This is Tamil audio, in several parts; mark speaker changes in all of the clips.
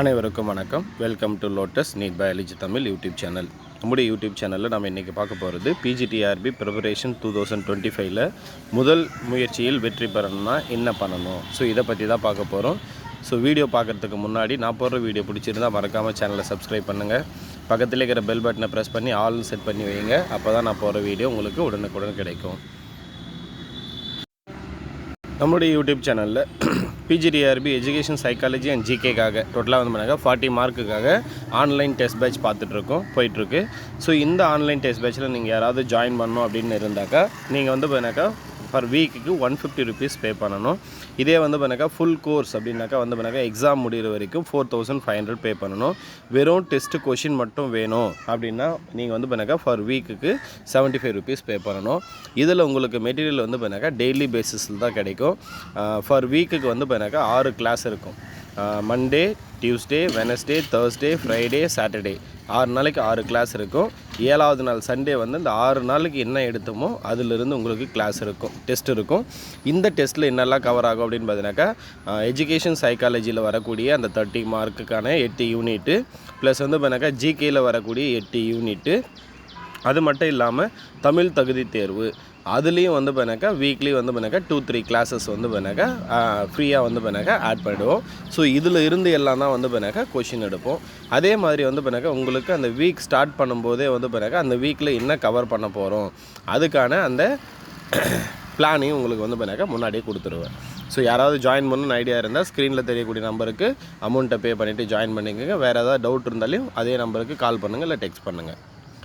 Speaker 1: அனைவருக்கும் வணக்கம் welcome to lotus NEET biology Tamil YouTube channel நம்முடைய யூடியூப் சேனலில் நம்ம இன்றைக்கி பார்க்க போகிறது PGTRB preparation two thousand twenty ஃபைவ்ல முதல் முயற்சியில் வெற்றி பெறணும்னா என்ன பண்ணணும் ஸோ இதை பற்றி தான் பார்க்க போகிறோம் ஸோ வீடியோ பார்க்குறதுக்கு முன்னாடி நான் போடுற வீடியோ பிடிச்சிருந்தால் மறக்காமல் சேனலை சப்ஸ்கிரைப் பண்ணுங்கள் பக்கத்தில் இருக்கிற பெல் பட்டனை ப்ரெஸ் பண்ணி ஆல் செட் பண்ணி வைங்க அப்போ தான் நான் போகிற வீடியோ உங்களுக்கு உடனுக்குடன் கிடைக்கும் நம்முடைய யூடியூப் சேனலில் பிஜிடிஆர்பி எஜுகேஷன் சைக்காலஜி அண்ட் ஜிகேக்காக டோட்டலாக வந்து பண்ணாங்க ஃபார்ட்டி மார்க்குக்காக ஆன்லைன் டெஸ்ட் பேட்ச் பார்த்துட்ருக்கோம் போயிட்டுருக்கு ஸோ இந்த ஆன்லைன் டெஸ்ட் பேட்ச்சில் நீங்கள் யாராவது ஜாயின் பண்ணணும் அப்படின்னு இருந்தாக்கா நீங்கள் வந்து போனாக்கா பர் வீக்குக்கு ஒன் ஃபிஃப்டி ருபீஸ் பே பண்ணணும் இதே வந்து பண்ணாக்கா ஃபுல் கோர்ஸ் அப்படின்னாக்கா வந்து பண்ணாக்கா எக்ஸாம் முடிகிற வரைக்கும் four thousand five hundred pay பண்ணணும் வெறும் டெஸ்ட் கொஷின் மட்டும் வேணும் அப்படின்னா நீங்கள் வந்து பண்ணாக்கா ஃபர் வீக்குக்கு செவன்ட்டி ஃபைவ் ருபீஸ் பே பண்ணணும் இதில் உங்களுக்கு மெட்டீரியல் வந்து பண்ணாக்கா டெய்லி பேசிஸில் தான் கிடைக்கும் ஃபர் வீக்குக்கு வந்து பண்ணாக்கா ஆறு கிளாஸ் இருக்கும் Monday Tuesday Wednesday Thursday Friday Saturday ஆறு நாளைக்கு ஆறு கிளாஸ் இருக்கும் ஏழாவது நாள் சண்டே வந்து இந்த ஆறு நாளுக்கு என்ன எடுத்தோமோ அதிலிருந்து உங்களுக்கு கிளாஸ் இருக்கும் டெஸ்ட் இருக்கும் இந்த டெஸ்ட்டில் என்னெல்லாம் கவர் ஆகும் அப்படின்னு பார்த்தீங்கன்னாக்கா எஜுகேஷன் சைக்காலஜியில் வரக்கூடிய அந்த தேர்ட்டி மார்க்குக்கான எட்டு யூனிட்டு ப்ளஸ் வந்து பார்த்தாக்கா ஜிகேயில் வரக்கூடிய எட்டு யூனிட்டு அது மட்டும் இல்லாமல் தமிழ் தகுதி தேர்வு அதுலேயும் வந்து பண்ணாக்கா வீக்லி வந்து பண்ணாக்கா டூ த்ரீ கிளாஸஸ் வந்து பண்ணாக்கா ஃப்ரீயாக வந்து பண்ணாக்கா ஆட் பண்ணிடுவோம் ஸோ இதில் இருந்து எல்லாம் தான் வந்து பண்ணாக்கா கொஷின் எடுப்போம் அதே மாதிரி வந்து பண்ணாக்கா உங்களுக்கு அந்த வீக் ஸ்டார்ட் பண்ணும்போதே வந்து பண்ணாக்கா அந்த வீக்கில் என்ன கவர் பண்ண போகிறோம் அதுக்கான அந்த பிளானையும் உங்களுக்கு வந்து பண்ணாக்கா முன்னாடியே கொடுத்துருவேன் ஸோ யாராவது ஜாயின் பண்ணணும்னு ஐடியா இருந்தால் ஸ்க்ரீனில் தெரியக்கூடிய நம்பருக்கு அமௌண்ட்டை பே பண்ணிவிட்டு ஜாயின் பண்ணிக்கோங்க வேறு ஏதாவது டவுட் இருந்தாலும் அதே நம்பருக்கு கால் பண்ணுங்கள் இல்லை டெக்ஸ்ட் பண்ணுங்கள்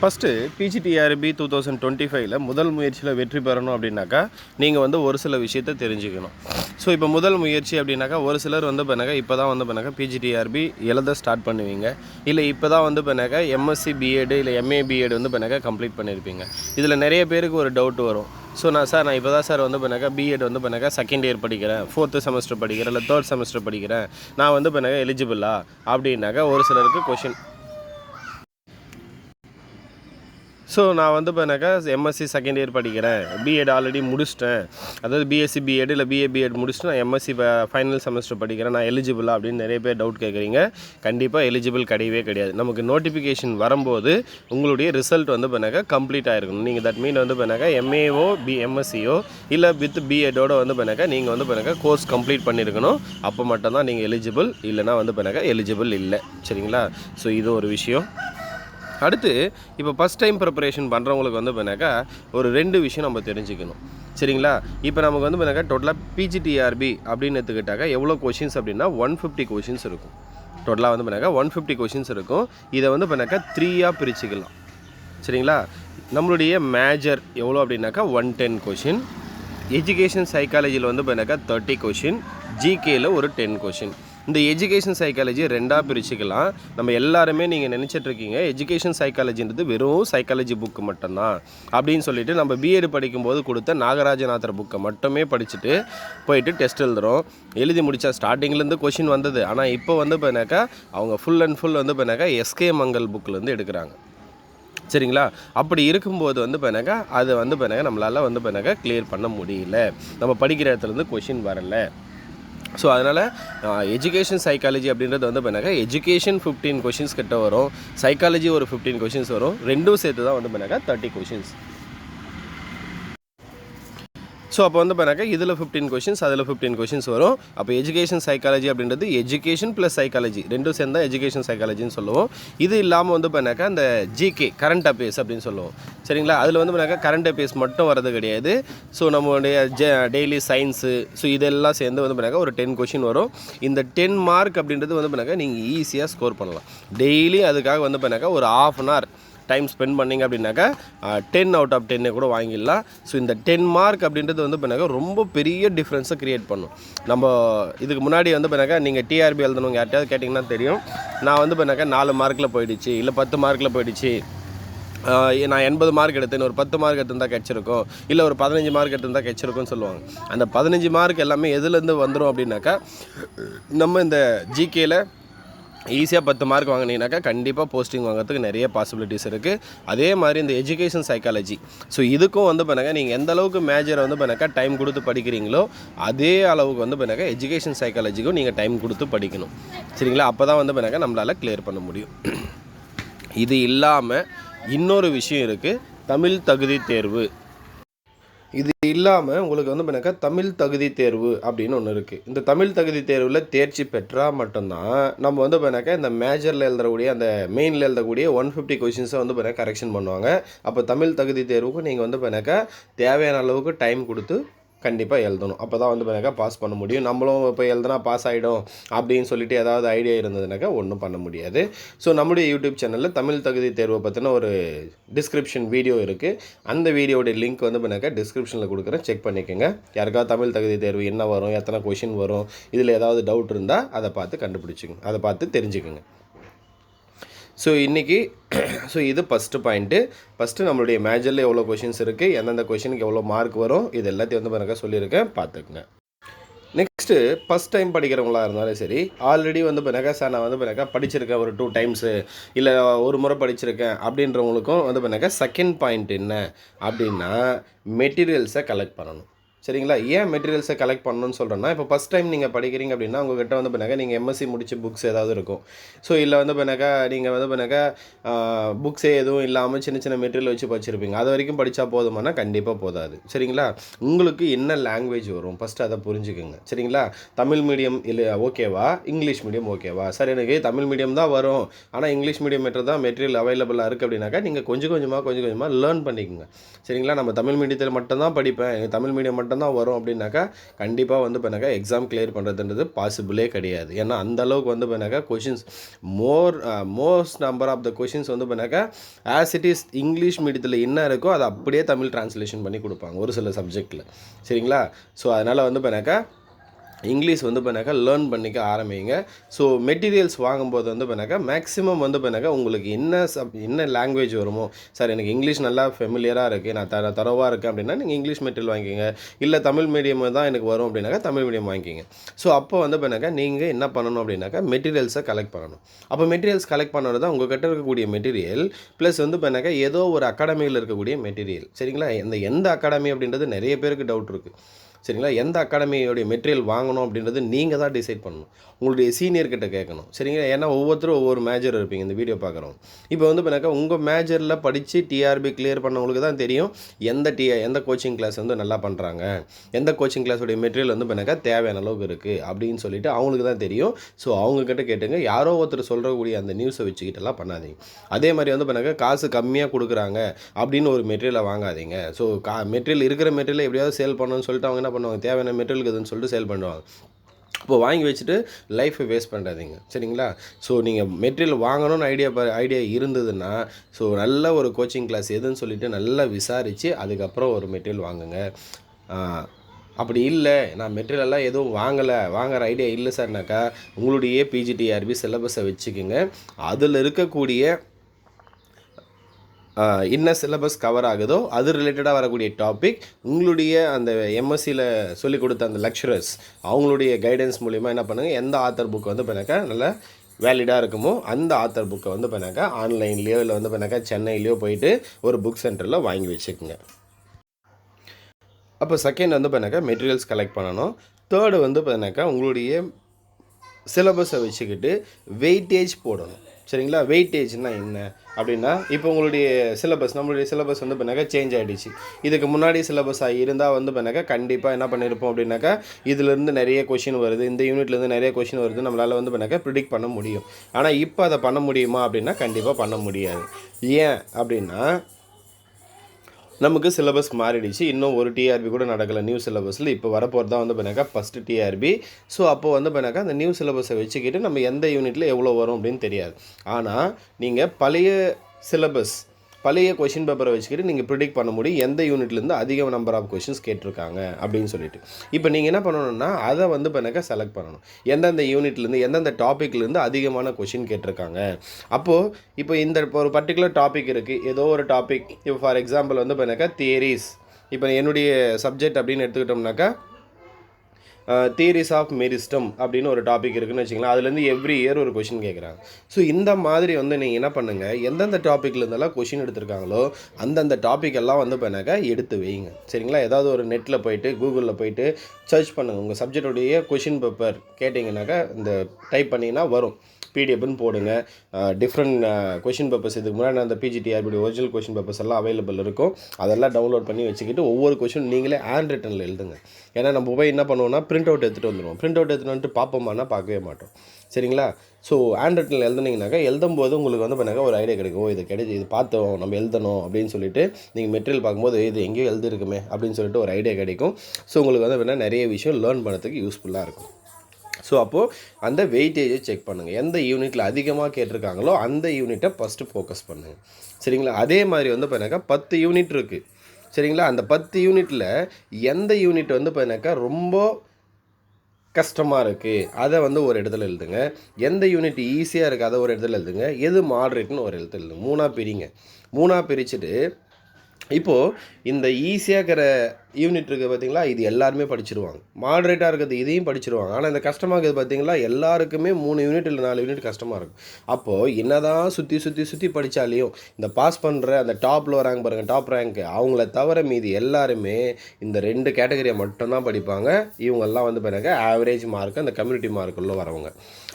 Speaker 1: first PGTRB two thousand twenty ஃபைவ்ல முதல் முயற்சியில் வெற்றி பெறணும் அப்படின்னாக்கா நீங்கள் வந்து ஒரு சில விஷயத்த தெரிஞ்சுக்கணும் ஸோ இப்போ முதல் முயற்சி அப்படின்னாக்கா ஒரு சிலர் வந்து பண்ணாக்கா இப்போ தான் வந்து பண்ணாக்கா பிஜிடிஆர்பி எழுத ஸ்டார்ட் பண்ணுவீங்க இல்லை இப்போ தான் வந்து பண்ணாக்கா எம்எஸ்சி பிஎடு இல்லை எம்ஏ பிஎட் வந்து பண்ணாக்கா கம்ப்ளீட் பண்ணியிருப்பீங்க இதில் நிறைய பேருக்கு ஒரு டவுட் வரும் ஸோ நான் சார் நான் இப்போ தான் சார் வந்து பண்ணாக்கா பிஎட் வந்து பண்ணாக்கா செகண்ட் இயர் படிக்கிறேன் ஃபோர்த்து செமஸ்டர் படிக்கிறேன் இல்லை தேர்ட் செமஸ்டர் படிக்கிறேன் நான் வந்து பண்ணாக்கா எலிஜிபிளா அப்படின்னாக்கா ஒரு சிலருக்கு கொஷின் ஸோ நான் வந்து பார்த்தாக்கா எம்எஸ்சி செகண்ட் இயர் படிக்கிறேன் பிஎட் ஆல்ரெடி முடிச்சிட்டேன் அதாவது பிஎஸ்சி பிஎட் இல்லை பிஏ பிஎட் முடிச்சுட்டு நான் எம்எஸ்சி ஃபைனல் செமஸ்டர் படிக்கிறேன் நான் எலிஜிபிளா அப்படின்னு நிறைய பேர் டவுட் கேட்குறீங்க கண்டிப்பாக எலிஜிபிள் கிடையவே கிடையாது நமக்கு நோட்டிஃபிகேஷன் வரும்போது உங்களுடைய ரிசல்ட் வந்து பண்ணாக்கா கம்ப்ளீட் ஆகிருக்கணும் நீங்கள் தட் மீன் வந்து பண்ணாக்கா எம்ஏஓ பி எம்எஸ்சியோ இல்லை வித் பிஎடோட வந்து பண்ணாக்கா நீங்கள் வந்து பண்ணாக்கா கோர்ஸ் கம்ப்ளீட் பண்ணியிருக்கணும் அப்போ மட்டும்தான் நீங்கள் எலிஜிபிள் இல்லைனா வந்து பண்ணாக்கா எலிஜிபிள் இல்லை சரிங்களா ஸோ இது ஒரு விஷயம் அடுத்து இப்போ ஃபஸ்ட் டைம் ப்ரிப்பரேஷன் பண்ணுறவங்களுக்கு வந்து பார்த்தாக்கா ஒரு ரெண்டு விஷயம் நம்ம தெரிஞ்சுக்கணும் சரிங்களா இப்போ நமக்கு வந்து பார்த்தாக்கா டோட்டலாக பிஜிடிஆர்பி அப்படின்னு எடுத்துக்கிட்டாக்கா எவ்வளோ கொஷின்ஸ் அப்படின்னா ஒன் ஃபிஃப்டி கொஷின்ஸ் இருக்கும் டோட்டலாக வந்து பண்ணாக்கா ஒன் ஃபிஃப்டி கொஷின்ஸ் இருக்கும் இதை வந்து பண்ணாக்கா த்ரீயாக பிரிச்சுக்கலாம் சரிங்களா நம்மளுடைய மேஜர் எவ்வளோ அப்படின்னாக்கா ஒன் டென் கொஷின் எஜுகேஷன் சைக்காலஜியில் வந்து பண்ணாக்கா தேர்ட்டி கொஷின் ஜிகேயில் ஒரு டென் கொஷின் இந்த எஜுகேஷன் சைக்காலஜி ரெண்டாக பிரிச்சுக்கலாம் நம்ம எல்லாருமே நீங்கள் நினச்சிட்ருக்கீங்க எஜுகேஷன் சைக்காலஜின்றது வெறும் சைக்காலஜி புக்கு மட்டும்தான் அப்படின்னு சொல்லிட்டு நம்ம பிஎட் படிக்கும்போது கொடுத்த நாகராஜநாதர் புக்கை மட்டுமே படிச்சுட்டு போயிட்டு டெஸ்ட் எழுதுகிறோம் எழுதி முடித்தா ஸ்டார்டிங்லேருந்து கொஷின் வந்தது ஆனால் இப்போ வந்து பார்த்தாக்கா அவங்க ஃபுல் அண்ட் ஃபுல் வந்து பார்த்தாக்கா எஸ்கே மங்கல் புக்கிலேருந்து எடுக்கிறாங்க சரிங்களா அப்படி இருக்கும்போது வந்து பார்த்தாக்கா அது வந்து பார்த்தாக்கா நம்மளால் வந்து பார்த்தாக்கா கிளியர் பண்ண முடியல நம்ம படிக்கிற இடத்துலேருந்து கொஷின் வரலை ஸோ அதனால் எஜுகேஷன் சைக்காலஜி அப்படின்றது வந்து பண்ணாக்கா எஜுகேஷன் ஃபிஃப்டீன் கொஷின்ஸ் கிட்ட வரும் சைக்காலஜி ஒரு ஃபிஃப்டீன் கொஷின்ஸ் வரும் ரெண்டும் சேர்த்து தான் வந்து பண்ணாக்கா தேர்ட்டி கொஷின்ஸ் ஸோ அப்போ வந்து பண்ணாக்கா இதில் ஃபிஃப்டீன் கொஷின்ஸ் அதில் ஃபிஃப்டீன் கொஷின்ஸ் வரும் அப்போ எஜுகேஷன் சைக்காலஜி அப்படின்றது எஜுகேஷன் ப்ளஸ் சைக்காலஜி ரெண்டும் சேர்ந்தால் எஜுகேஷன் சைக்காலஜின்னு சொல்லுவோம் இது இல்லாமல் வந்து பண்ணாக்கா அந்த ஜிகே கரண்ட் அஃபேர்ஸ் அப்படின்னு சொல்லுவோம் சரிங்களா அதில் வந்து பண்ணாக்கா கரண்ட் அஃபேர்ஸ் மட்டும் வரது கிடையாது ஸோ நம்மளுடைய ஜ டெய்லி சயின்ஸு ஸோ இதெல்லாம் சேர்ந்து வந்து பண்ணாக்கா ஒரு டென் கொஷின் வரும் இந்த டென் மார்க் அப்படின்றது வந்து பண்ணாக்கா நீங்கள் ஈஸியாக ஸ்கோர் பண்ணலாம் டெய்லி அதுக்காக வந்து பண்ணாக்கா ஒரு half an hour time spend பண்ணிங்க அப்படின்னாக்கா டென் அவுட் ஆஃப் டென்னை கூட வாங்கிடலாம் ஸோ இந்த டென் மார்க் அப்படின்றது வந்து பண்ணாக்கா ரொம்ப பெரிய டிஃப்ரென்ஸை க்ரியேட் பண்ணும் நம்ம இதுக்கு முன்னாடி வந்து பண்ணாக்கா நீங்கள் டிஆர்பி எழுதணும் யார்ட்டையாவது கேட்டிங்கன்னா தெரியும் நான் வந்து பண்ணாக்கா நாலு மார்க்கில் போயிடுச்சு இல்லை பத்து மார்க்கில் போயிடுச்சு நான் எண்பது மார்க் எடுத்தேன் ஒரு பத்து மார்க் எடுத்திருந்தா கிடச்சிருக்கும் இல்லை ஒரு பதினஞ்சு மார்க் எடுத்திருந்தா கிடச்சிருக்கும்னு சொல்லுவாங்க அந்த பதினஞ்சு மார்க் எல்லாமே எதுலேருந்து வந்துடும் அப்படின்னாக்கா நம்ம இந்த ஜிகேயில் ஈஸியாக பத்து மார்க் வாங்கினீங்கனாக்கா கண்டிப்பாக போஸ்டிங் வாங்குறதுக்கு நிறைய பாசிபிலிட்டிஸ் இருக்குது அதே மாதிரி இந்த எஜுகேஷன் சைக்காலஜி ஸோ இதுக்கும் வந்து பண்ணாக்கா நீங்கள் எந்த அளவுக்கு மேஜரை வந்து பண்ணாக்கா டைம் கொடுத்து படிக்கிறீங்களோ அதே அளவுக்கு வந்து பண்ணாக்கா எஜுகேஷன் சைக்காலஜிக்கும் நீங்கள் டைம் கொடுத்து படிக்கணும் சரிங்களா அப்போ தான் வந்து பண்ணாக்கா நம்மளால் கிளியர் பண்ண முடியும் இது இல்லாமல் இன்னொரு விஷயம் இருக்குது தமிழ் தகுதி தேர்வு இது இல்லாமல் உங்களுக்கு வந்து பார்த்தாக்கா தமிழ் தகுதி தேர்வு அப்படின்னு ஒன்று இருக்குது இந்த தமிழ் தகுதி தேர்வில் தேர்ச்சி பெற்றால் மட்டும்தான் நம்ம வந்து பார்த்தாக்கா இந்த மேஜரில் எழுதக்கூடிய அந்த மெயினில் எழுதக்கூடிய ஒன் ஃபிஃப்டி கொஷின்ஸை வந்து பார்த்தா கரெக்ஷன் பண்ணுவாங்க அப்போ தமிழ் தகுதி தேர்வுக்கு நீங்கள் வந்து பார்த்தாக்கா தேவையான அளவுக்கு டைம் கொடுத்து கண்டிப்பாக எழுதணும் அப்போ தான் வந்து பார்த்தாக்கா பாஸ் பண்ண முடியும் நம்மளும் இப்போ எழுதுனா பாஸ் ஆகிடும் அப்படின்னு சொல்லிட்டு ஏதாவது ஐடியா இருந்ததுனாக்கா ஒன்றும் பண்ண முடியாது ஸோ நம்முடைய யூடியூப் சேனலில் தமிழ் தகுதி தேர்வை பற்றின ஒரு டிஸ்கிரிப்ஷன் வீடியோ இருக்குது அந்த வீடியோடைய லிங்க் வந்து பண்ணாக்கா டிஸ்கிரிப்ஷனில் கொடுக்குறேன் செக் பண்ணிக்கோங்க யாருக்காவது தமிழ் தகுதி தேர்வு என்ன வரும் எத்தனை கொஷின் வரும் இதில் ஏதாவது டவுட் இருந்தால் அதை பார்த்து கண்டுபிடிச்சிங்க அதை பார்த்து தெரிஞ்சுக்கோங்க ஸோ இன்றைக்கி ஸோ இது ஃபஸ்ட்டு பாயிண்ட்டு ஃபஸ்ட்டு நம்மளுடைய மேஜரில் எவ்வளோ கொஷின்ஸ் இருக்குது எந்தெந்த கொஷினுக்கு எவ்வளோ மார்க் வரும் இது எல்லாத்தையும் வந்து பாருங்க சொல்லியிருக்கேன் பார்த்துக்குங்க நெக்ஸ்ட்டு ஃபஸ்ட் டைம் படிக்கிறவங்களா இருந்தாலும் சரி ஆல்ரெடி வந்து பின்னாக்கா சார் நான் வந்து பின்னாக்கா படிச்சிருக்கேன் ஒரு டூ டைம்ஸு இல்லை ஒரு முறை படிச்சிருக்கேன் அப்படின்றவங்களுக்கும் வந்து பின்னாக்கா செகண்ட் பாயிண்ட் என்ன அப்படின்னா மெட்டீரியல்ஸை கலெக்ட் பண்ணணும் சரிங்களா ஏன் மெட்டீரியல்ஸை கலெக்ட் பண்ணணும்னு சொல்கிறேன்னா இப்போ ஃபஸ்ட் டைம் நீங்கள் படிக்கிறீங்க அப்படின்னா உங்ககிட்ட வந்து பண்ணாக்க நீங்கள் எம்எஸ்சி முடிச்ச புக்ஸ் ஏதாவது இருக்கும் ஸோ இல்லை வந்து பண்ணாக்கா நீங்கள் வந்து பண்ணாக்கா புக்ஸே எதுவும் இல்லாமல் சின்ன சின்ன மெட்டீரியல் வச்சு படிச்சிருப்பீங்க அது வரைக்கும் படித்தா போதுமானா கண்டிப்பாக போதாது சரிங்களா உங்களுக்கு என்ன லாங்குவேஜ் வரும் ஃபஸ்ட்டு அதை புரிஞ்சுக்குங்க சரிங்களா தமிழ் மீடியம் இல்லை ஓகேவா இங்கிலீஷ் மீடியம் ஓகேவா சார் எனக்கு தமிழ் மீடியம் தான் வரும் ஆனால் இங்கிலீஷ் மீடியம் மெட்டர் தான் மெட்டீரியல் அவைலபிளாக இருக்குது அப்படின்னாக்கா நீங்கள் கொஞ்சம் கொஞ்சமாக கொஞ்சம் கொஞ்சமாக லேர்ன் பண்ணிக்கோங்க சரிங்களா நம்ம தமிழ் மீடியத்தில் மட்டும்தான் படிப்பேன் தமிழ் மீடியம் மட்டும் மட்டும்தான் வரும் அப்படின்னாக்கா கண்டிப்பாக வந்து பண்ணாக்கா எக்ஸாம் கிளியர் பண்ணுறதுன்றது பாசிபிளே கிடையாது ஏன்னா அந்தளவுக்கு வந்து பண்ணாக்கா questions more most number of the questions வந்து பண்ணாக்கா ஆஸ் இட் இஸ் இங்கிலீஷ் மீடியத்தில் என்ன இருக்கோ அதை அப்படியே தமிழ் டிரான்ஸ்லேஷன் பண்ணி கொடுப்பாங்க ஒரு சில சப்ஜெக்டில் சரிங்களா ஸோ அதனால் வந்து பண்ணாக்கா இங்கிலீஷ் வந்து பண்ணாக்கா லேர்ன் பண்ணிக்க ஆரம்பிங்க ஸோ மெட்டீரியல்ஸ் வாங்கும்போது வந்து பண்ணாக்கா மேக்ஸிமம் வந்து பண்ணாக்கா உங்களுக்கு என்ன சப் என்ன லாங்குவேஜ் வருமோ சார் எனக்கு இங்கிலீஷ் நல்லா ஃபெமிலியராக இருக்குது நான் தர தரவாக இருக்கேன் அப்படின்னா நீங்கள் இங்கிலீஷ் மெட்டீரியல் வாங்கிக்கிங்க இல்லை தமிழ் மீடியம் தான் எனக்கு வரும் அப்படின்னாக்கா தமிழ் மீடியம் வாங்கிக்கிங்க ஸோ அப்போ வந்து பண்ணாக்கா நீங்கள் என்ன பண்ணணும் அப்படின்னாக்கா மெட்டீரியல்ஸை கலெக்ட் பண்ணணும் அப்போ மெட்டீரியல்ஸ் கலெக்ட் பண்ணுறது தான் உங்கள் கிட்ட இருக்கக்கூடிய மெட்டீரியல் ப்ளஸ் வந்து பண்ணாக்கா ஏதோ ஒரு அகாடமியில் இருக்கக்கூடிய மெட்டீரியல் சரிங்களா இந்த எந்த அகாடமி அப்படின்றது நிறைய பேருக்கு டவுட் இருக்குது சரிங்களா எந்த அகாடமியோடைய மெட்டீரியல் வாங்கணும் அப்படின்றது நீங்கள் தான் டிசைட் பண்ணணும் உங்களுடைய சீனியர்கிட்ட கேட்கணும் சரிங்களா ஏன்னா ஒவ்வொருத்தரும் ஒவ்வொரு மேஜர் இருப்பீங்க இந்த வீடியோ பார்க்குறோம் இப்போ வந்து பார்த்தாக்கா உங்கள் மேஜரில் படித்து டிஆர்பி கிளியர் பண்ணவங்களுக்கு தான் தெரியும் எந்த டி எந்த கோச்சிங் கிளாஸ் வந்து நல்லா பண்ணுறாங்க எந்த கோச்சிங் கிளாஸுடைய மெட்டீரியல் வந்து பார்த்தாக்கா தேவையான அளவுக்கு இருக்குது அப்படின்னு சொல்லிட்டு அவங்களுக்கு தான் தெரியும் ஸோ அவங்கக்கிட்ட கேட்டுங்க யாரோ ஒருத்தர் சொல்கிறக்கூடிய அந்த நியூஸை வச்சுக்கிட்டெல்லாம் பண்ணாதீங்க அதே மாதிரி வந்து பண்ணாக்க காசு கம்மியாக கொடுக்குறாங்க அப்படின்னு ஒரு மெட்டீரியலை வாங்காதீங்க ஸோ கா மெட்டீரியல் இருக்கிற மெட்டீரியல் எப்படியாவது சேல் பண்ணணும்னு சொல்லிட்டு அவங்க என்ன பண்ணுவாங்க தேவையான மெட்டீரியலுக்கு எதுன்னு சொல்லிட்டு சேல் பண்ணுவாங்க இப்போ வாங்கி வச்சுட்டு லைஃப்பை வேஸ்ட் பண்ணுறாதீங்க சரிங்களா ஸோ நீங்கள் மெட்டீரியல் வாங்கணும்னு ஐடியா ப ஐடியா இருந்ததுன்னா ஸோ நல்ல ஒரு கோச்சிங் கிளாஸ் எதுன்னு சொல்லிவிட்டு நல்லா விசாரித்து அதுக்கப்புறம் ஒரு மெட்டீரியல் வாங்குங்க அப்படி இல்லை நான் மெட்டீரியல்லாம் எதுவும் வாங்கலை வாங்குற ஐடியா இல்லை சார்னாக்கா உங்களுடைய பிஜிடிஆர்பி சிலபஸை வச்சுக்கோங்க அதில் இருக்கக்கூடிய என்ன சிலபஸ் கவர் ஆகுதோ அது ரிலேட்டடாக வரக்கூடிய டாபிக் உங்களுடைய அந்த எம்எஸ்சியில் சொல்லிக் கொடுத்த அந்த லெக்சரர்ஸ் அவங்களுடைய கைடன்ஸ் மூலிமா என்ன பண்ணுங்கள் எந்த ஆத்தர் புக் வந்து பார்த்தாக்கா நல்லா வேலிடாக இருக்குமோ அந்த ஆத்தர் புக்கை வந்து பண்ணாக்கா ஆன்லைன்லேயோ இல்லை வந்து பண்ணாக்கா சென்னையிலையோ போயிட்டு ஒரு புக் சென்டரில் வாங்கி வச்சுக்கோங்க அப்போ செகண்ட் வந்து பண்ணாக்கா மெட்டீரியல்ஸ் கலெக்ட் பண்ணணும் தேர்டு வந்து பண்ணாக்கா உங்களுடைய சிலபஸை வச்சுக்கிட்டு வெயிட்டேஜ் போடணும் சரிங்களா வெயிட்டேஜ்னால் என்ன அப்படின்னா இப்போ உங்களுடைய சிலபஸ் நம்மளுடைய சிலபஸ் வந்து பண்ணாக்கா சேஞ்ச் ஆகிடுச்சு இதுக்கு முன்னாடி சிலபஸ் ஆகி இருந்தால் வந்து பண்ணாக்கா கண்டிப்பாக என்ன பண்ணியிருப்போம் அப்படின்னாக்கா இதுலேருந்து நிறைய கொஷின் வருது இந்த யூனிட்லேருந்து நிறைய கொஷின் வருது நம்மளால் வந்து பண்ணாக்கா ப்ரிடிக்ட் பண்ண முடியும் ஆனால் இப்போ அதை பண்ண முடியுமா அப்படின்னா கண்டிப்பாக பண்ண முடியாது ஏன் அப்படின்னா நமக்கு சிலபஸ் மாறிடுச்சு இன்னும் ஒரு டிஆர்பி கூட நடக்கலை நியூ சிலபஸில் இப்போ வரப்போகிறது தான் வந்து பண்ணாக்கா ஃபஸ்ட்டு டிஆர்பி ஸோ அப்போ வந்து பண்ணாக்கா அந்த நியூ சிலபஸை வச்சுக்கிட்டு நம்ம எந்த யூனிட்டில் எவ்வளோ வரும் அப்படின்னு தெரியாது ஆனால் நீங்கள் பழைய சிலபஸ் பழைய கொஷின் பேப்பரை வச்சுக்கிட்டு நீங்கள் ப்ரிடிக்ட் பண்ண முடியும் எந்த யூனிட்லேருந்து அதிக நம்பர் ஆஃப் கொஷின்ஸ் கேட்டிருக்காங்க அப்படின்னு சொல்லிட்டு இப்போ நீங்கள் என்ன பண்ணணும்னா அதை வந்து இப்போ எனக்கு செலக்ட் பண்ணணும் எந்தெந்த யூனிட்லேருந்து எந்தெந்த டாப்பிக்லேருந்து அதிகமான கொஷின் கேட்டிருக்காங்க அப்போது இப்போ இந்த ஒரு பர்டிகுலர் டாபிக் இருக்குது ஏதோ ஒரு டாபிக் இப்போ ஃபார் எக்ஸாம்பிள் வந்து பண்ணாக்கா தியரிஸ் இப்போ என்னுடைய சப்ஜெக்ட் அப்படின்னு எடுத்துக்கிட்டோம்னாக்கா தியரிஸ் ஆஃப் மெரிஸ்டம் அப்படின்னு ஒரு டாபிக் இருக்குன்னு வச்சுக்கலாம் அதுலேருந்து எவ்ரி இயர் ஒரு கொஷின் கேட்குறாங்க ஸோ இந்த மாதிரி வந்து நீங்கள் என்ன பண்ணுங்கள் எந்தெந்த டாப்பிக்லேருந்தெல்லாம் கொஷின் எடுத்திருக்காங்களோ அந்தந்த டாபிக் எல்லாம் வந்து பண்ணாக்கா எடுத்து வைங்க சரிங்களா ஏதாவது ஒரு நெட்டில் போயிட்டு கூகுளில் போயிட்டு சர்ச் பண்ணுங்கள் உங்கள் சப்ஜெக்டுடைய கொஷின் பேப்பர் கேட்டிங்கனாக்கா இந்த டைப் பண்ணிங்கன்னா வரும் பிடிஎஃப்னு போடுங்க டிஃப்ரெண்ட் கொஷின் பேப்பர்ஸ் இதுக்கு முன்னாடி நான் அந்த பிஜிடிஆர்பிடி ஒரிஜினல் கொஷின் பேப்பர்ஸ் எல்லாம் அவைலபிள் இருக்கும் அதெல்லாம் டவுன்லோட் பண்ணி வச்சுக்கிட்டு ஒவ்வொரு கொஷின் நீங்களே ஹேண்ட் ரிட்டனில் எழுதுங்க ஏன்னா நம்ம போய் என்ன பண்ணுவோம்னா பிரிண்ட் அவுட் எடுத்துகிட்டு வந்துடுவோம் பிரிண்ட் அவுட் எடுத்துகிட்டு வந்துட்டு பார்ப்போமானா பார்க்கவே மாட்டோம் சரிங்களா ஸோ ஹேண்ட் ரிட்டனில் எழுதுனீங்கனாக்கா எழுதும் போது உங்களுக்கு வந்து பண்ணாக்கா ஒரு ஐடியா கிடைக்கும் இது கிடைச்சி இது பார்த்தோம் நம்ம எழுதணும் அப்படின்னு சொல்லிட்டு நீங்கள் மெட்டீரியல் பார்க்கும்போது இது எங்கேயோ எழுதிருக்குமே அப்படின்னு சொல்லிட்டு ஒரு ஐடியா கிடைக்கும் ஸோ உங்களுக்கு வந்து பண்ணால் நிறைய விஷயம் லேர்ன் பண்ணுறதுக்கு யூஸ்ஃபுல்லாக இருக்கும் ஸோ அப்போது அந்த வெயிட்டேஜை செக் பண்ணுங்கள் எந்த யூனிட்டில் அதிகமாக கேட்டிருக்காங்களோ அந்த யூனிட்டை ஃபஸ்ட்டு ஃபோக்கஸ் பண்ணுங்கள் சரிங்களா அதே மாதிரி வந்து பார்த்தாக்கா பத்து யூனிட் இருக்குது சரிங்களா அந்த பத்து யூனிட்டில் எந்த யூனிட் வந்து பார்த்தீங்கன்னாக்கா ரொம்ப கஷ்டமாக இருக்குது அதை வந்து ஒரு இடத்துல எழுதுங்க எந்த யூனிட் ஈஸியாக இருக்குது அதை ஒரு இடத்துல எழுதுங்க எது மாட்ரேட்னு ஒரு இடத்துல எழுதுங்க மூணாக பிரிங்க மூணாக பிரிச்சுட்டு இப்போது இந்த ஈஸியாக இருக்கிற யூனிட் இருக்குது பார்த்தீங்களா இது எல்லாருமே படிச்சிருவாங்க மாடரேட்டாக இருக்கிறது இதையும் படிச்சிருவாங்க ஆனால் இந்த கஷ்டமாக இருக்குது பார்த்தீங்களா எல்லாருக்குமே மூணு யூனிட் இல்லை நாலு யூனிட் கஷ்டமாக இருக்கும் அப்போது என்ன தான் சுற்றி சுற்றி சுற்றி படித்தாலையும் இந்த பாஸ் பண்ணுற அந்த டாப்பில் ரேங்க் பாருங்கள் டாப் ரேங்க்கு அவங்கள தவிர மீதி எல்லாருமே இந்த ரெண்டு கேட்டகரியை மட்டும்தான் படிப்பாங்க இவங்கெல்லாம் வந்து பாருங்கள் ஆவரேஜ் மார்க் அந்த கம்யூனிட்டி மார்க்குள்ளே வரவங்க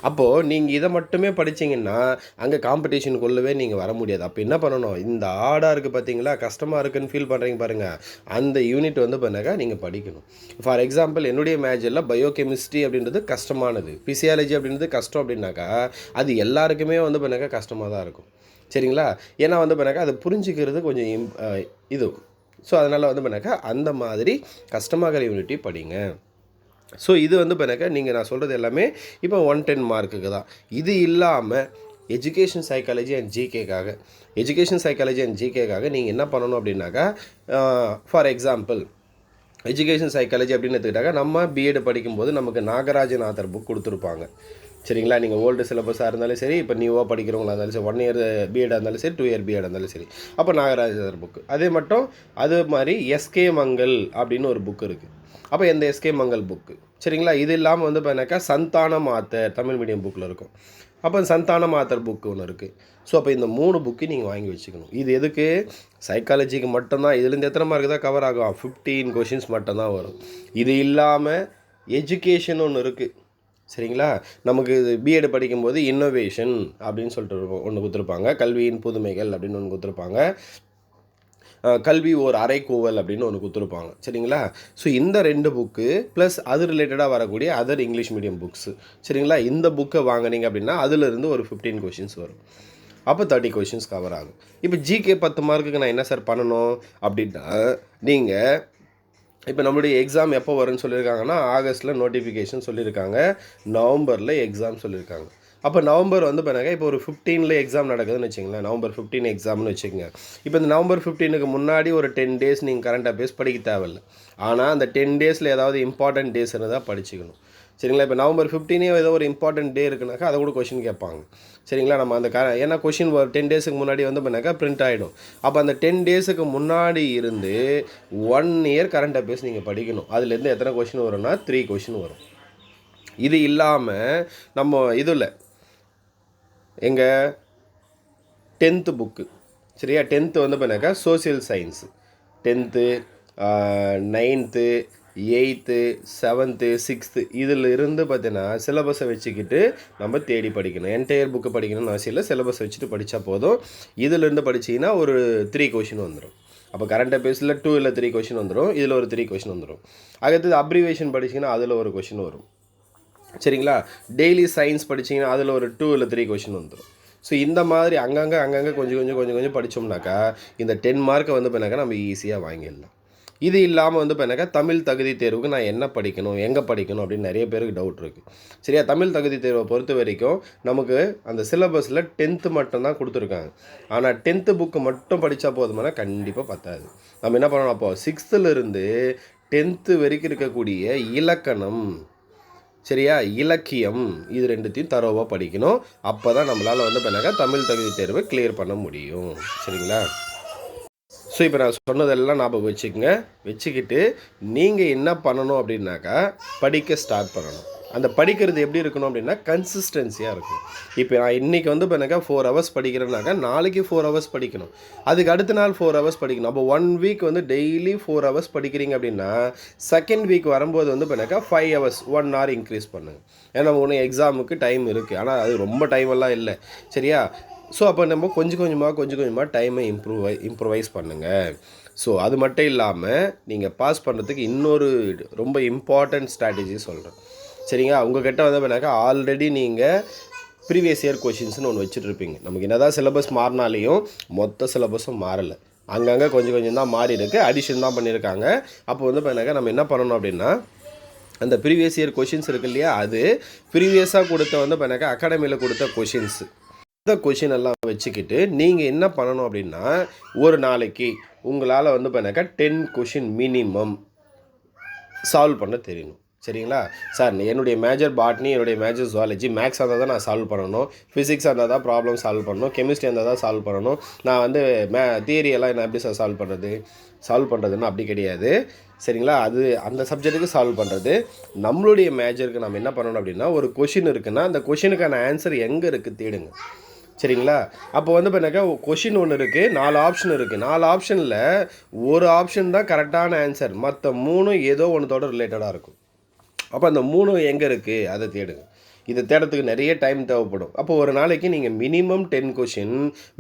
Speaker 1: அப்போது நீங்கள் இதை மட்டுமே படித்தீங்கன்னா அங்கே காம்படிஷன் கொள்ளவே நீங்கள் வர முடியாது அப்போ என்ன பண்ணணும் இந்த ஆடாக இருக்குது பார்த்தீங்களா கஷ்டமாக இருக்குதுன்னு ஃபீல் பண்ணுறீங்க பாருங்கள் அந்த யூனிட் வந்து பண்ணாக்கா நீங்கள் படிக்கணும் ஃபார் எக்ஸாம்பிள் என்னுடைய மேஜரில் பயோகெமிஸ்ட்ரி அப்படின்றது கஷ்டமானது ஃபிசியாலஜி அப்படின்றது கஷ்டம் அப்படின்னாக்கா அது எல்லாருக்குமே வந்து பண்ணாக்கா கஷ்டமாக தான் இருக்கும் சரிங்களா ஏன்னா வந்து பண்ணாக்கா அதை புரிஞ்சுக்கிறது கொஞ்சம் இம் இது ஸோ அதனால் வந்து பண்ணாக்கா அந்த மாதிரி கஷ்டமாகிற யூனிட்டி படிங்க ஸோ இது வந்து இப்போ நீங்கள் நான் சொல்கிறது எல்லாமே இப்போ ஒன் டென் மார்க்குக்கு தான் இது இல்லாமல் எஜுகேஷன் சைக்காலஜி அண்ட் ஜிகேக்காக எஜுகேஷன் சைக்காலஜி அண்ட் ஜிகேக்காக நீங்கள் என்ன பண்ணணும் அப்படின்னாக்கா ஃபார் எக்ஸாம்பிள் எஜுகேஷன் சைக்காலஜி அப்படின்னு எடுத்துக்கிட்டாக்கா நம்ம பிஎட் படிக்கும்போது நமக்கு நாகராஜன் ஆதர் புக் கொடுத்துருப்பாங்க சரிங்களா நீங்கள் ஓல்டு சிலபஸாக இருந்தாலும் சரி இப்போ நியூவாக படிக்கிறவங்களா இருந்தாலும் சரி ஒன் இயர் பிஎட் இருந்தாலும் சரி டூ இயர் பிஎட் இருந்தாலும் சரி அப்போ நாகராஜர் புக்கு அதே மட்டும் அது மாதிரி எஸ்கே மங்கல் அப்படின்னு ஒரு புக் இருக்குது அப்போ எந்த எஸ்கே மங்கல் புக்கு சரிங்களா இது இல்லாமல் வந்து பார்த்தீங்கன்னாக்கா சந்தான மாத்தர் தமிழ் மீடியம் புக்கில் இருக்கும் அப்போ சந்தான மாத்தர் புக்கு ஒன்று இருக்குது ஸோ அப்போ இந்த மூணு புக்கு நீங்கள் வாங்கி வச்சுக்கணும் இது எதுக்கு சைக்காலஜிக்கு மட்டும்தான் இதுலேருந்து எத்தனை மார்க்கு தான் கவர் ஆகும் ஃபிஃப்டீன் கொஷின்ஸ் மட்டும்தான் வரும் இது இல்லாமல் எஜுகேஷன் ஒன்று இருக்குது சரிங்களா நமக்கு பிஎட் படிக்கும்போது இன்னோவேஷன் அப்படின்னு சொல்லிட்டு ஒன்று கொடுத்துருப்பாங்க கல்வியின் புதுமைகள் அப்படின்னு ஒன்று கொடுத்துருப்பாங்க கல்வி ஓர் அரைக்கோவல் அப்படின்னு ஒன்று கொடுத்துருப்பாங்க சரிங்களா ஸோ இந்த ரெண்டு புக்கு ப்ளஸ் அது ரிலேட்டடாக வரக்கூடிய அதர் இங்கிலீஷ் மீடியம் புக்ஸு சரிங்களா இந்த புக்கை வாங்கினீங்க அப்படின்னா அதிலிருந்து ஒரு ஃபிஃப்டீன் கொஷின்ஸ் வரும் அப்போ தேர்ட்டி கொஷின்ஸ் கவர் ஆகும் இப்போ ஜிகே பத்து மார்க்குக்கு நான் என்ன சார் பண்ணணும் அப்படின்னா நீங்கள் இப்போ நம்மளுடைய எக்ஸாம் எப்போ வரும்னு சொல்லியிருக்காங்கன்னா ஆகஸ்ட்டில் நோட்டிஃபிகேஷன் சொல்லியிருக்காங்க நவம்பரில் எக்ஸாம் சொல்லியிருக்காங்க அப்போ நவம்பர் வந்து பண்ணாங்க இப்போ ஒரு ஃபிஃப்டீனில் எக்ஸாம் நடக்குதுன்னு வச்சுங்களேன் நவம்பர் ஃபிஃப்டீன் எக்ஸாம்னு வச்சுக்கோங்க இப்போ இந்த நவம்பர் ஃபிஃப்டீனுக்கு முன்னாடி ஒரு டென் டேஸ் நீங்கள் கரண்ட் அஃபேர்ஸ் படிக்க தேவையில்லை ஆனால் அந்த டென் டேஸில் ஏதாவது இம்பார்ட்டன்ட் டேஸ் இருந்தால் படிச்சுக்கணும் சரிங்களா இப்போ நவம்பர் ஃபிஃப்டீனே ஏதோ ஒரு இம்பார்ட்டன்ட் டே இருக்குனாக்கா அதை கூட கொஷின் கேட்பாங்க சரிங்களா நம்ம அந்த கார ஏன்னா கொஷின் ஒரு டென் டேஸுக்கு முன்னாடி வந்து பண்ணாக்கா பிரிண்ட் ஆகிடும் அப்போ அந்த டென் டேஸுக்கு முன்னாடி இருந்து ஒன் இயர் கரண்ட் அஃபேர்ஸ் நீங்கள் படிக்கணும் அதுலேருந்து எத்தனை கொஷின் வரும்னா த்ரீ கொஷின் வரும் இது இல்லாமல் நம்ம இதில் எங்கள் டென்த்து புக்கு சரியா டென்த்து வந்து பண்ணாக்கா social science tenth ninth eighth seventh sixth இதில் இருந்து பார்த்தீங்கன்னா சிலபஸை வச்சுக்கிட்டு நம்ம தேடி படிக்கணும் என்டையர் புக்கு படிக்கணும்னு அவசியம் இல்லை சிலபஸ் வச்சுட்டு படித்தா போதும் இதிலிருந்து படிச்சிங்கன்னா ஒரு த்ரீ கொஷின் வந்துடும் அப்போ கரண்ட் அஃபேர்ஸில் டூ இல்லை த்ரீ கொஷின் வந்துடும் இதில் ஒரு த்ரீ கொஷின் வந்துடும் அடுத்தது அப்ரிவேஷன் படிச்சிங்கன்னா அதில் ஒரு கொஷின் வரும் சரிங்களா டெய்லி சயின்ஸ் படிச்சிங்கன்னா அதில் ஒரு டூ இல்லை த்ரீ கொஷின் வந்துடும் ஸோ இந்த மாதிரி அங்கங்கே அங்கங்கே கொஞ்சம் கொஞ்சம் கொஞ்சம் கொஞ்சம் படித்தோம்னாக்கா இந்த டென் மார்க்கை வந்து பண்ணாக்கா நம்ம ஈஸியாக வாங்கிடலாம் இது இல்லாமல் வந்து பார்த்தாக்கா தமிழ் தகுதி தேர்வுக்கு நான் என்ன படிக்கணும் எங்கே படிக்கணும் அப்படின்னு நிறைய பேருக்கு டவுட் இருக்குது சரியா தமிழ் தகுதி தேர்வை பொறுத்த வரைக்கும் நமக்கு அந்த சிலபஸில் டென்த்து மட்டும்தான் கொடுத்துருக்காங்க ஆனால் டென்த்து புக்கு மட்டும் படித்தா போதுமானா கண்டிப்பாக பத்தாது நம்ம என்ன பண்ணணும் அப்போ சிக்ஸ்த்துலேருந்து டென்த்து வரைக்கும் இருக்கக்கூடிய இலக்கணம் சரியா இலக்கியம் இது ரெண்டுத்தையும் தரோவாக படிக்கணும் அப்போ தான் நம்மளால் வந்து பண்ணாக்கா தமிழ் தகுதி தேர்வை கிளியர் பண்ண முடியும் சரிங்களா ஸோ இப்போ நான் சொன்னதெல்லாம் ஞாபகம் வச்சுக்கோங்க வச்சுக்கிட்டு நீங்கள் என்ன பண்ணணும் அப்படின்னாக்கா படிக்க ஸ்டார்ட் பண்ணணும் அந்த படிக்கிறது எப்படி இருக்கணும் அப்படின்னா கன்சிஸ்டன்சியாக இருக்கும் இப்போ நான் இன்றைக்கி வந்து பண்ணாக்கா ஃபோர் ஹவர்ஸ் படிக்கிறேன்னாக்கா நாளைக்கு ஃபோர் ஹவர்ஸ் படிக்கணும் அதுக்கு அடுத்த நாள் ஃபோர் ஹவர்ஸ் படிக்கணும் அப்போ ஒன் வீக் வந்து டெய்லி ஃபோர் ஹவர்ஸ் படிக்கிறீங்க அப்படின்னா செகண்ட் வீக் வரும்போது வந்து இப்போ five hours one hour increase பண்ணுங்கள் ஏன்னா ஒன்று எக்ஸாமுக்கு டைம் இருக்குது ஆனால் அது ரொம்ப டைம் எல்லாம் இல்லை சரியா ஸோ அப்போ நம்ம கொஞ்சம் கொஞ்சமாக கொஞ்சம் கொஞ்சமாக டைமை இம்ப்ரூவ் இம்ப்ரூவைஸ் பண்ணுங்கள் ஸோ அது மட்டும் இல்லாமல் நீங்கள் பாஸ் பண்ணுறதுக்கு இன்னொரு ரொம்ப இம்பார்ட்டண்ட் ஸ்ட்ராட்டஜி சொல்கிறேன் சரிங்க அவங்கக்கிட்ட வந்து பண்ணாக்கா ஆல்ரெடி நீங்கள் ப்ரீவியஸ் இயர் கொஷின்ஸ்னு ஒன்று வச்சுட்ருப்பீங்க நமக்கு என்ன தான் சிலபஸ் மாறினாலையும் மொத்த சிலபஸும் மாறலை அங்கங்கே கொஞ்சம் கொஞ்சம் தான் மாறி இருக்கு அடிஷன் தான் பண்ணியிருக்காங்க அப்போ வந்து பார்த்தாக்கா நம்ம என்ன பண்ணணும் அப்படின்னா அந்த ப்ரீவியஸ் இயர் கொஷின்ஸ் இருக்கு இல்லையா அது ப்ரீவியஸாக கொடுத்த வந்து பார்த்தாக்கா அகாடமியில் கொடுத்த கொஷின்ஸு இந்த கொஷின் எல்லாம் வச்சுக்கிட்டு நீங்கள் என்ன பண்ணணும் அப்படின்னா ஒரு நாளைக்கு உங்களால் வந்து பண்ணாக்கா டென் கொஷின் மினிமம் சால்வ் பண்ண தெரியணும் சரிங்களா சார் என்னுடைய மேஜர் பாட்னி என்னுடைய மேஜர் ஜுவாலஜி மேக்ஸ் இருந்தால் தான் நான் சால்வ் பண்ணணும் ஃபிசிக்ஸ் இருந்தால் தான் ப்ராப்ளம் சால்வ் பண்ணணும் கெமிஸ்ட்ரி இருந்தால் தான் சால்வ் பண்ணணும் நான் வந்து மே தியரியெல்லாம் என்ன எப்படி சார் சால்வ் பண்ணுறது சால்வ் பண்ணுறதுன்னு அப்படி கிடையாது சரிங்களா அது அந்த சப்ஜெக்ட்டுக்கு சால்வ் பண்ணுறது நம்மளுடைய மேஜருக்கு நம்ம என்ன பண்ணணும் அப்படின்னா ஒரு கொஷின் இருக்குன்னா அந்த கொஷினுக்கான ஆன்சர் எங்கே இருக்குது தேடுங்க சரிங்களா அப்போ வந்து பண்ணாக்கா கொஷின் ஒன்று இருக்குது நாலு ஆப்ஷன் இருக்குது நாலு ஆப்ஷனில் ஒரு ஆப்ஷன் தான் கரெக்டான ஆன்சர் மற்ற மூணும் ஏதோ ஒன்றத்தோட ரிலேட்டடாக இருக்கும் அப்போ அந்த மூணும் எங்கே இருக்குது அதை தேடுங்க இதை தேடுறதுக்கு நிறைய டைம் தேவைப்படும் அப்போ ஒரு நாளைக்கு நீங்கள் மினிமம் டென் கொஷின்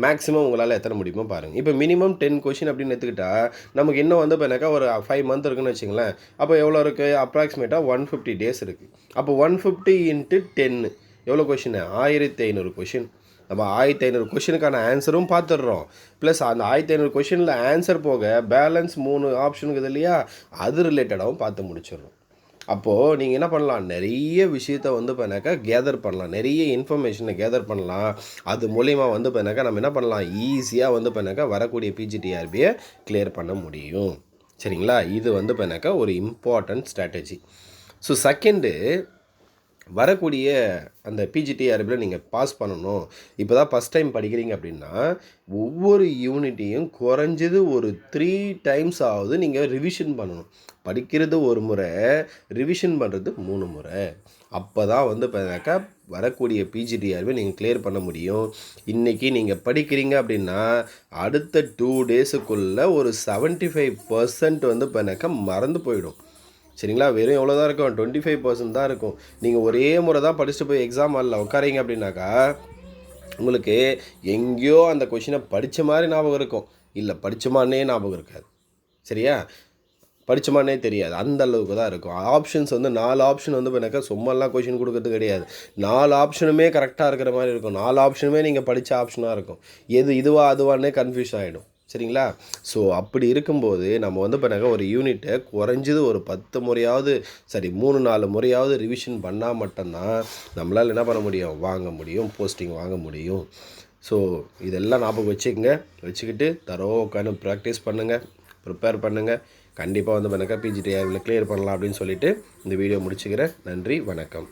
Speaker 1: மேக்ஸிமம் உங்களால் எத்தனை முடியுமோ பாருங்கள் இப்போ மினிமம் டென் கொஷின் அப்படின்னு எடுத்துக்கிட்டால் நமக்கு இன்னும் வந்து பார்த்தாக்கா ஒரு ஃபைவ் மந்த் இருக்குன்னு வச்சுங்களேன் அப்போ எவ்வளோ இருக்குது அப்ராக்சிமேட்டாக ஒன் ஃபிஃப்டி டேஸ் இருக்குது அப்போ ஒன் ஃபிஃப்டி இன்ட்டு டென்னு எவ்வளோ கொஷின் ஆயிரத்தி ஐநூறு கொஷின் நம்ம ஆயிரத்தி ஐநூறு கொஷினுக்கான ஆன்சரும் பார்த்துடுறோம் ப்ளஸ் அந்த ஆயிரத்தி ஐநூறு கொஷினில் ஆன்சர் போக பேலன்ஸ் மூணு ஆப்ஷனுக்கு இது இல்லையா அது ரிலேட்டடாகவும் பார்த்து முடிச்சிடுறோம் அப்போது நீங்கள் என்ன பண்ணலாம் நிறைய விஷயத்த வந்து பார்த்தாக்கா கேதர் பண்ணலாம் நிறைய இன்ஃபர்மேஷனை கேதர் பண்ணலாம் அது மூலிமா வந்து பார்த்தாக்கா நம்ம என்ன பண்ணலாம் ஈஸியாக வந்து பார்த்தாக்கா வரக்கூடிய பிஜிடிஆர்பியை கிளியர் பண்ண முடியும் சரிங்களா இது வந்து பார்த்தாக்கா ஒரு இம்பார்ட்டண்ட் ஸ்ட்ராட்டஜி ஸோ செகண்டு வரக்கூடிய அந்த பிஜிடி நீங்கள் பாஸ் பண்ணணும் இப்போ தான் ஃபஸ்ட் டைம் படிக்கிறீங்க அப்படின்னா ஒவ்வொரு யூனிட்டையும் குறைஞ்சது ஒரு த்ரீ டைம்ஸ் ஆகுது நீங்கள் ரிவிஷன் பண்ணணும் படிக்கிறது ஒரு முறை ரிவிஷன் பண்ணுறது மூணு முறை அப்போ தான் வந்து பார்த்தாக்கா வரக்கூடிய பிஜிடிஆர்வை நீங்கள் கிளியர் பண்ண முடியும் இன்றைக்கி நீங்கள் படிக்கிறீங்க அப்படின்னா அடுத்த டூ டேஸுக்குள்ளே ஒரு செவன்ட்டி ஃபைவ் பர்சன்ட் வந்து பார்த்தாக்கா மறந்து போயிடும் சரிங்களா வெறும் எவ்வளோ தான் இருக்கும் டுவெண்ட்டி ஃபைவ் பர்சன்ட் தான் இருக்கும் நீங்கள் ஒரே முறை தான் படிச்சுட்டு போய் எக்ஸாம் ஹாலில் உட்காரீங்க அப்படின்னாக்கா உங்களுக்கு எங்கேயோ அந்த கொஷினை படித்த மாதிரி ஞாபகம் இருக்கும் இல்லை படித்தமானே ஞாபகம் இருக்காது சரியா படித்தமானே தெரியாது அந்த அளவுக்கு தான் இருக்கும் ஆப்ஷன்ஸ் வந்து நாலு ஆப்ஷன் வந்து பண்ணாக்கா சும்மெல்லாம் கொஷின் கொடுக்கறது கிடையாது நாலு ஆப்ஷனுமே கரெக்டாக இருக்கிற மாதிரி இருக்கும் நாலு ஆப்ஷனுமே நீங்கள் படித்த ஆப்ஷனாக இருக்கும் எது இதுவா அதுவானே கன்ஃபியூஸ் ஆகிடும் சரிங்களா ஸோ அப்படி இருக்கும்போது நம்ம வந்து பண்ணாக்க ஒரு யூனிட்டை குறைஞ்சது ஒரு பத்து முறையாவது சரி மூணு நாலு முறையாவது ரிவிஷன் பண்ணால் மட்டும்தான் நம்மளால் என்ன பண்ண முடியும் வாங்க முடியும் போஸ்டிங் வாங்க முடியும் ஸோ இதெல்லாம் ஞாபகம் வச்சுக்கோங்க வச்சுக்கிட்டு தரோ உட்காந்து ப்ராக்டிஸ் பண்ணுங்கள் ப்ரிப்பேர் பண்ணுங்கள் கண்டிப்பாக வந்து பண்ணாக்கா பிஜிடிஆர்வில் கிளியர் பண்ணலாம் அப்படின்னு சொல்லிவிட்டு இந்த வீடியோ முடிச்சுக்கிறேன் நன்றி வணக்கம்